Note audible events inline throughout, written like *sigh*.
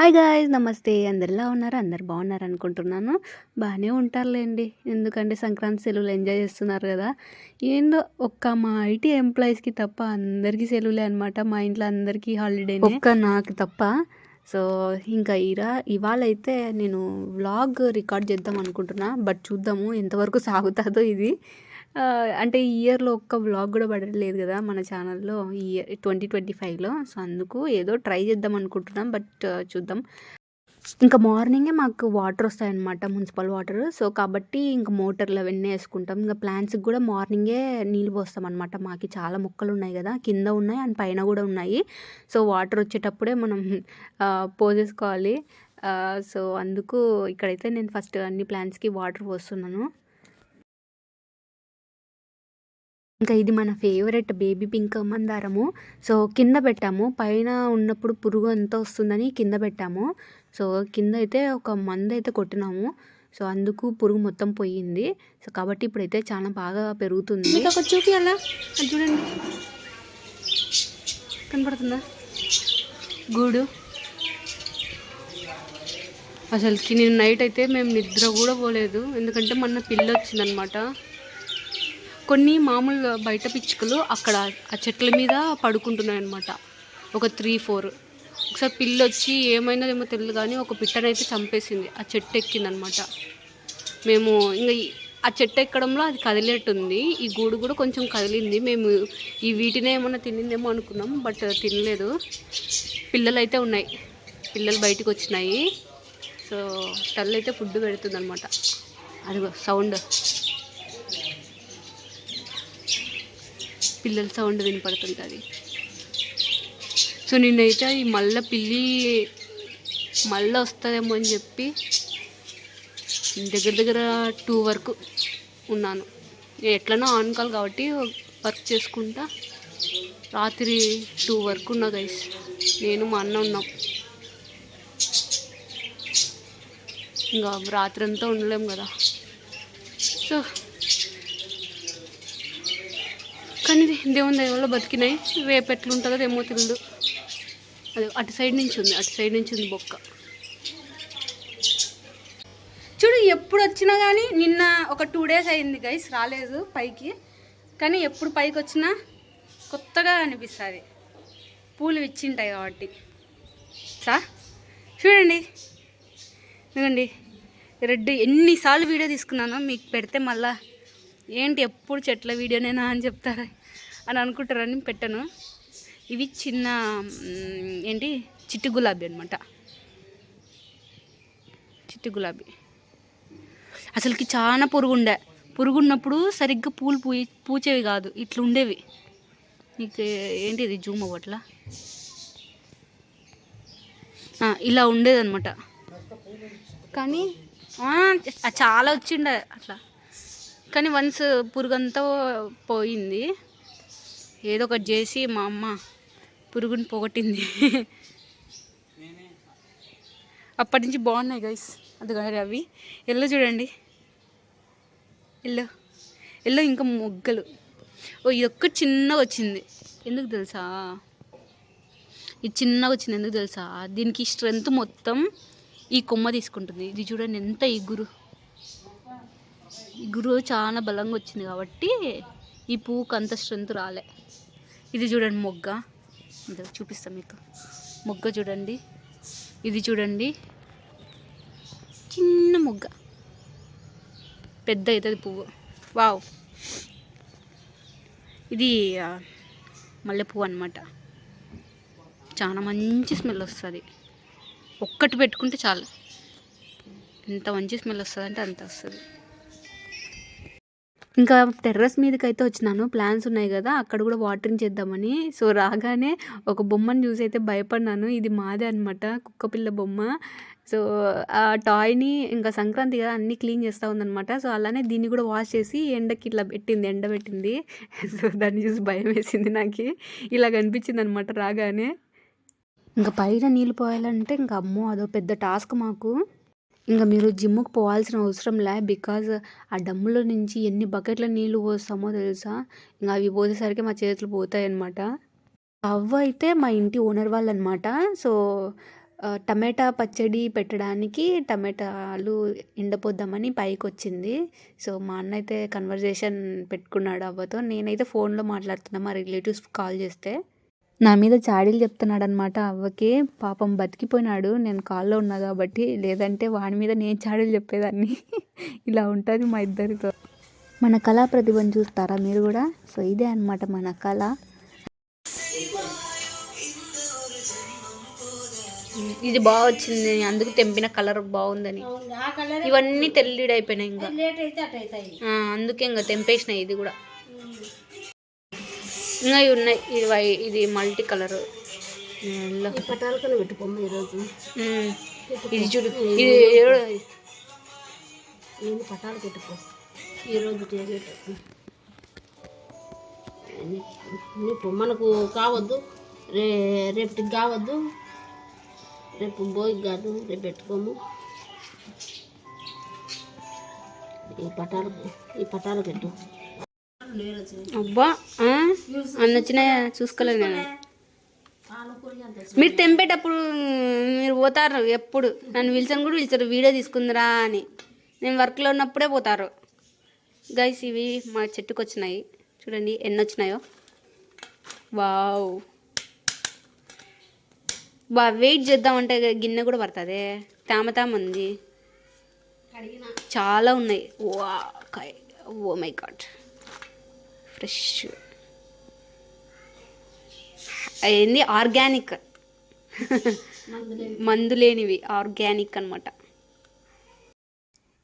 Hi guys నమస్తే. అందరిలా ఉన్నారు? అందరు బాగున్నారు అనుకుంటున్నాను బాగానే ఉంటారులేండి. ఎందుకంటే సంక్రాంతి సెలవులు ఎంజాయ్ చేస్తున్నారు కదా. ఏందో ఒక్క మా ఐటీ ఎంప్లాయీస్కి తప్ప అందరికీ సెలవులే అనమాట మా ఇంట్లో అందరికీ హాలిడే ఒక్క నాకు తప్ప. సో ఇంకా ఇరా ఇవాళ అయితే నేను వ్లాగ్ రికార్డ్ చేద్దాం అనుకుంటున్నా బట్ చూద్దాము ఎంతవరకు సాగుతుందో ఇది. అంటే ఈ ఇయర్లో ఒక్క వ్లాగ్ కూడా పడట్లేదు కదా మన ఛానల్లో ఈ ఇయర్ ట్వంటీ ట్వంటీ ఫైవ్లో సో అందుకు ఏదో ట్రై చేద్దాం అనుకుంటున్నాం బట్ చూద్దాం. ఇంకా మార్నింగే మాకు వాటర్ వస్తాయన్నమాట మున్సిపల్ వాటర్ సో కాబట్టి ఇంకా మోటార్లు అవన్నీ వేసుకుంటాం. ఇంకా ప్లాంట్స్కి కూడా మార్నింగే నీళ్ళు పోస్తాం అనమాట మాకు చాలా మొక్కలు ఉన్నాయి కదా కింద ఉన్నాయి అండ్ పైన కూడా ఉన్నాయి. సో వాటర్ వచ్చేటప్పుడే మనం పోసేసుకోవాలి. సో అందుకు ఇక్కడైతే నేను ఫస్ట్ అన్ని ప్లాంట్స్కి వాటర్ పోస్తున్నాను. ఇంకా ఇది మన ఫేవరెట్ బేబీ పింక్ మందారము. సో కింద పెట్టాము. పైన ఉన్నప్పుడు పురుగు అంతా వస్తుందని కింద పెట్టాము. సో కింద అయితే ఒక మందు అయితే కొట్టినాము. సో అందుకు పురుగు మొత్తం పోయింది. సో కాబట్టి ఇప్పుడైతే చాలా బాగా పెరుగుతుంది. మీకు ఒక చూపి అలా అది చూడండి. కనపడుతుందా? గూడు. అసలుకి నేను నైట్ అయితే మేము నిద్ర కూడా పోలేదు. ఎందుకంటే మొన్న పిల్ల వచ్చిందనమాట. కొన్ని మామూలు బయట పిచ్చుకలు అక్కడ ఆ చెట్ల మీద పడుకుంటున్నాయి అనమాట ఒక త్రీ ఫోర్. ఒకసారి పిల్లి వచ్చి ఏమైనదేమో తెలియదు కానీ ఒక పిట్టనైతే చంపేసింది. ఆ చెట్టు ఎక్కిందనమాట మేము ఇంకా ఆ చెట్టు ఎక్కడంలో అది కదిలేట్టుంది. ఈ గూడు కూడా కొంచెం కదిలింది. మేము ఈ వీటినే ఏమన్నా తినిందేమో అనుకున్నాం బట్ తినలేదు. పిల్లలు అయితే ఉన్నాయి. పిల్లలు బయటికి వచ్చినాయి. సో తల్లి అయితే ఫుడ్ పెడుతుంది అనమాట అదిగో సౌండ్. పిల్లల సౌండ్ వినపడుతుంటుంది. సో నేనైతే ఈ మళ్ళీ పిల్లి మళ్ళీ వస్తుందేమో అని చెప్పి దగ్గర దగ్గర టూ వరకు ఉన్నాను. నేను ఎట్లనో ఆన్ కాల్ కాబట్టి వర్క్ చేసుకుంటా. రాత్రి టూ వరకు ఉన్నా గైస్ నేను మా అన్న ఉన్నాం. ఇంకా రాత్రి అంతా ఉండలేము కదా. సో కానీ దేవుని దయ వల్ల బతికినాయి. రేపు ఎట్లుంటుందో ఏమో తెలియదు అది అటు సైడ్ నుంచి ఉంది అటు సైడ్ నుంచి ఉంది బొక్క. చూడు ఎప్పుడు వచ్చినా కానీ నిన్న ఒక టూ డేస్ అయింది గైస్ రాలేదు పైకి. కానీ ఎప్పుడు పైకి వచ్చినా కొత్తగా అనిపిస్తుంది. పూలు విచ్చింటాయి కాబట్టి. సా? చూడండి. ఎందుకండి రెడ్ ఎన్నిసార్లు వీడియో తీసుకున్నానో మీకు పెడితే మళ్ళీ ఏంటి ఎప్పుడు చెట్ల వీడియోనేనా అని చెప్తారా. అని అనుకుంటారని పెట్టాను. ఇవి చిన్న ఏంటి? చిట్టి గులాబీ అనమాట చిట్టి గులాబీ. అసలుకి చాలా పురుగుండే. పురుగున్నప్పుడు సరిగ్గా పూలు పూ పూచేవి కాదు. ఇట్లా ఉండేవి నీకు ఏంటి ఇది? జూమ్ అవ్వట్లా? ఇలా ఉండేదన్నమాట. కానీ చాలా వచ్చిండే అట్లా. కానీ వన్స్ పురుగంతా పోయింది. ఏదో ఒకటి చేసి మా అమ్మ పురుగుని పోగొట్టింది. అప్పటి నుంచి బాగున్నాయి గైస్ అది అవి ఎల్లో చూడండి. ఎల్లో. ఎల్లో ఇంకా మొగ్గలు. ఓ ఇది ఒక్క చిన్నగా వచ్చింది. ఎందుకు తెలుసా? ఇది చిన్నగా వచ్చింది ఎందుకు తెలుసా? దీనికి స్ట్రెంత్ మొత్తం ఈ కొమ్మ తీసుకుంటుంది. ఇది చూడండి ఎంత ఇగురు. ఇగురు చాలా బలంగా వచ్చింది కాబట్టి ఈ పువ్వుకు అంత స్ట్రెంత్ రాలే. ఇది చూడండి మొగ్గ. చూపిస్తాం మీకు. మొగ్గ చూడండి. ఇది చూడండి. చిన్న మొగ్గ. పెద్ద అవుతుంది పువ్వు. వావ్. ఇది మల్లె పువ్వు అనమాట చాలా మంచి స్మెల్ వస్తుంది. ఒక్కటి పెట్టుకుంటే చాలు. ఎంత మంచి స్మెల్ వస్తుంది అంటే అంత వస్తుంది. ఇంకా టెర్రస్ మీదకి అయితే వచ్చినాను. ప్లాన్స్ ఉన్నాయి కదా అక్కడ కూడా వాటరింగ్ చేద్దామని. సో రాగానే ఒక బొమ్మను చూసి అయితే భయపడినాను ఇది మాదే అనమాట కుక్కపిల్ల బొమ్మ. సో ఆ టాయ్ని ఇంకా సంక్రాంతి కదా అన్నీ క్లీన్ చేస్తూ ఉందనమాట సో అలానే దీన్ని కూడా వాష్ చేసి ఎండకి ఇట్లా పెట్టింది ఎండ పెట్టింది. *laughs* సో దాన్ని చూసి భయం వేసింది నాకు. ఇలా కనిపించింది అనమాట రాగానే. ఇంకా పైన నీళ్ళు పోయాలంటే ఇంకా అమ్మో అదో పెద్ద టాస్క్ మాకు. ఇంకా మీరు జిమ్కి పోవాల్సిన అవసరం లే బికాజ్ ఆ డమ్ములో నుంచి ఎన్ని బకెట్ల నీళ్ళు పోస్తామో తెలుసా? ఇంకా అవి పోసేసరికి మా చేతులు పోతాయి అన్నమాట అవ్వ అయితే మా ఇంటి ఓనర్ వాళ్ళు అనమాట సో టమాటా పచ్చడి పెట్టడానికి టమాటాలు ఎండపోద్దామని పైకి వచ్చింది సో మా అన్న అయితే కన్వర్జేషన్ పెట్టుకున్నాడు అవ్వతో. నేనైతే ఫోన్లో మాట్లాడుతున్నా మా రిలేటివ్స్ కాల్ చేస్తే. నా మీద చాడీలు చెప్తున్నాడు అనమాట అవ్వకి పాపం బతికిపోయినాడు. నేను కాల్లో ఉన్నా కాబట్టి లేదంటే వాడి మీద నేను చాడీలు చెప్పేదాన్ని. *laughs* ఇలా ఉంటుంది మా ఇద్దరితో. మన కళా ప్రతిభను చూస్తారా మీరు కూడా? సో ఇదే అన్నమాట మన కళ. ఇది బాగా వచ్చింది. అందుకు తెంపిన కలర్ బాగుందని. అవును, ఆ కలర్ ఇవన్నీ తెల్లిడి అయిపోయినాయి ఇంకా అందుకే ఇంకా తెంపేసిన ఇది కూడా. ఇవి ఉన్నాయి. ఇది వై- ఇది మల్టీ కలర్. పెట్టుకోమ్మ ఈరోజు. ఇది చూడు. ఇది ఎవడు- నేను పటాలు పెట్టుకో ఈరోజు మనకు కావద్దు. రే రేపటికి కావద్దు. రేపు భోగి కాదు రేపు పెట్టుకోము. ఈ పటాలు ఈ పటాలు పెట్టు. అబ్బా అన్న అన్ని చూసుకోలేదు నేను. మీరు తెంపేటప్పుడు మీరు పోతారు ఎప్పుడు? నన్ను పిలిచాను కూడా పిలిచారు వీడియో తీసుకుందిరా అని. నేను వర్క్లో ఉన్నప్పుడే పోతారు. గైస్ ఇవి మా చెట్టుకు వచ్చినాయి. చూడండి ఎన్ని వచ్చినాయో. వావ్. బా వెయిట్ చేద్దామంటే గిన్నె కూడా పడుతుంది. తామ తామ ఉంది. చాలా ఉన్నాయి. వా ఓ మై గాడ్ ఫ్రెష్. ఏంది ఆర్గానిక్. మందు లేనివి ఆర్గానిక్ అనమాట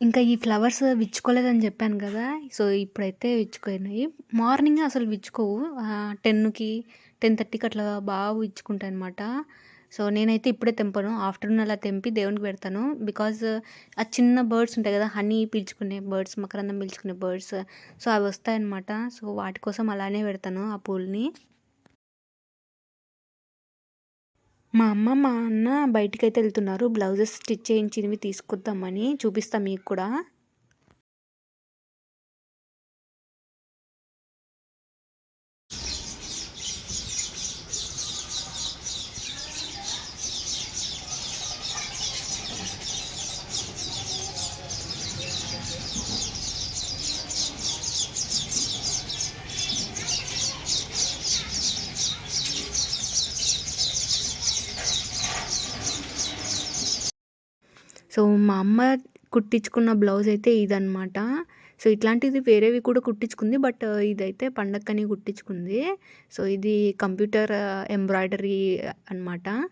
ఇంకా ఈ ఫ్లవర్స్ విచ్చుకోలేదని చెప్పాను కదా సో ఇప్పుడైతే విచ్చుకోయినాయి మార్నింగ్ అసలు విచ్చుకోవు. టెన్కి టెన్ థర్టీకి అట్లా బాగా విచ్చుకుంటాయి అనమాట సో నేనైతే ఇప్పుడే తెంపను. ఆఫ్టర్నూన్ అలా తెంపి దేవునికి పెడతాను. బికాజ్ ఆ చిన్న బర్డ్స్ ఉంటాయి కదా హనీ పీల్చుకునే బర్డ్స్ మకరందం పీల్చుకునే బర్డ్స్ సో అవి వస్తాయన్నమాట. సో వాటి కోసం అలానే పెడతాను ఆ పూల్ని. మా అమ్మ మా అన్న బయటికైతే వెళ్తున్నారు. బ్లౌజెస్ స్టిచ్ చేయించినవి తీసుకొద్దామని చూపిస్తాం మీకు కూడా. సో మా అమ్మ కుట్టించుకున్న బ్లౌజ్ అయితే ఇదన్నమాట. సో ఇట్లాంటిది వేరేవి కూడా కుట్టించుకుంది బట్ ఇదైతే పండక్కని కుట్టించుకుంది. సో ఇది కంప్యూటర్ ఎంబ్రాయిడరీ అన్నమాట.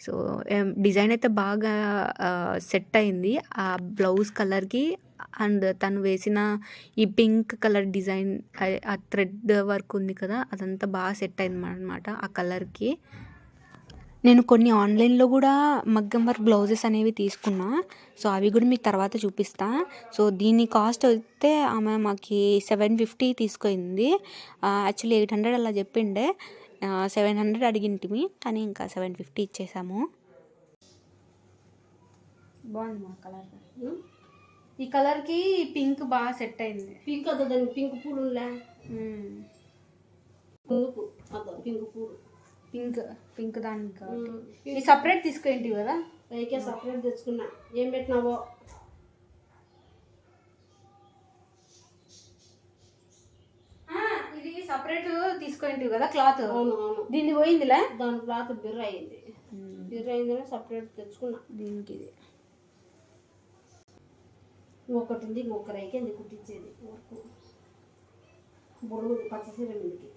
సో డిజైన్ అయితే బాగా సెట్ అయింది. ఆ బ్లౌజ్ కలర్కి అండ్ తను వేసిన ఈ పింక్ కలర్ డిజైన్ ఆ- ఆ థ్రెడ్ వర్క్ ఉంది కదా అదంతా బాగా సెట్ అయింది అనమాట ఆ కలర్కి. నేను కొన్ని ఆన్లైన్లో కూడా మగ్గం వర్క్ బ్లౌజెస్ అనేవి తీసుకున్నా. సో అవి కూడా మీకు తర్వాత చూపిస్తా. సో దీని కాస్ట్ అయితే ఆమె మాకి సెవెన్ ఫిఫ్టీ తీసుకుంది. యాక్చువల్లీ ఎయిట్ హండ్రెడ్ అలా చెప్పిండే. సెవెన్ హండ్రెడ్ అడిగింటిమి కానీ ఇంకా సెవెన్ ఫిఫ్టీ ఇచ్చేసాము. బాగుంది మా కలర్. ఈ కలర్కి పింక్ బాగా సెట్ అయింది. పింక్ అదో పింక్ పూలు పింక్ పూలు. పింక్ పింక్ దానికి ఇది సపరేట్ తీసుకుంటి కదా? పైకే సపరేట్ తెచ్చుకున్నా. ఏం పెట్టినావో? ఇది సపరేట్ తీసుకుంటి కదా క్లాత్? అవును అవును. దీన్ని పోయిందిలే? దాని క్లాత్ బిర్ర అయింది. బిర్ర అయిందని సపరేట్ తెచ్చుకున్నా. దీనికి ఇది. ఇంకొకటి ఉంది ఇంకొక రైకేంది కుట్టించేది. వర్క్. బొడుగు పచ్చ సీర మీదకి.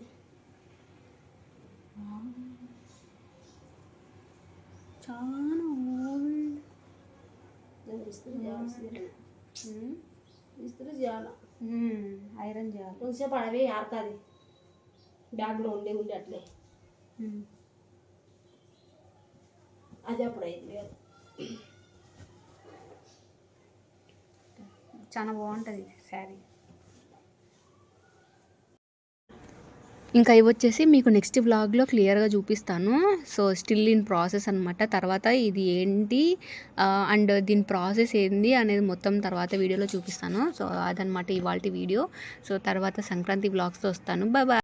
చాలా. దాన్ని ఇస్త్రీ చేయాలి సీర. ఇస్త్రీ చేయాలి. ఐరన్ చేయాలి కొంచెంసేపు అడవి ఆడుతుంది బ్యాగ్లో ఉండే ఉండే అట్లే. మ్మ్. అది అప్పుడు అయింది చాలా బాగుంటుంది శారీ. ఇంకా ఇవి వచ్చేసి మీకు నెక్స్ట్ వ్లాగ్లో క్లియర్గా చూపిస్తాను. సో స్టిల్ ఇన్ ప్రాసెస్ అనమాట తర్వాత ఇది ఏంటి అండ్ దీని ప్రాసెస్ ఏంది అనేది మొత్తం తర్వాత వీడియోలో చూపిస్తాను. సో అదనమాట ఇవాళ వీడియో సో తర్వాత సంక్రాంతి వ్లాగ్స్తో వస్తాను. బాయ్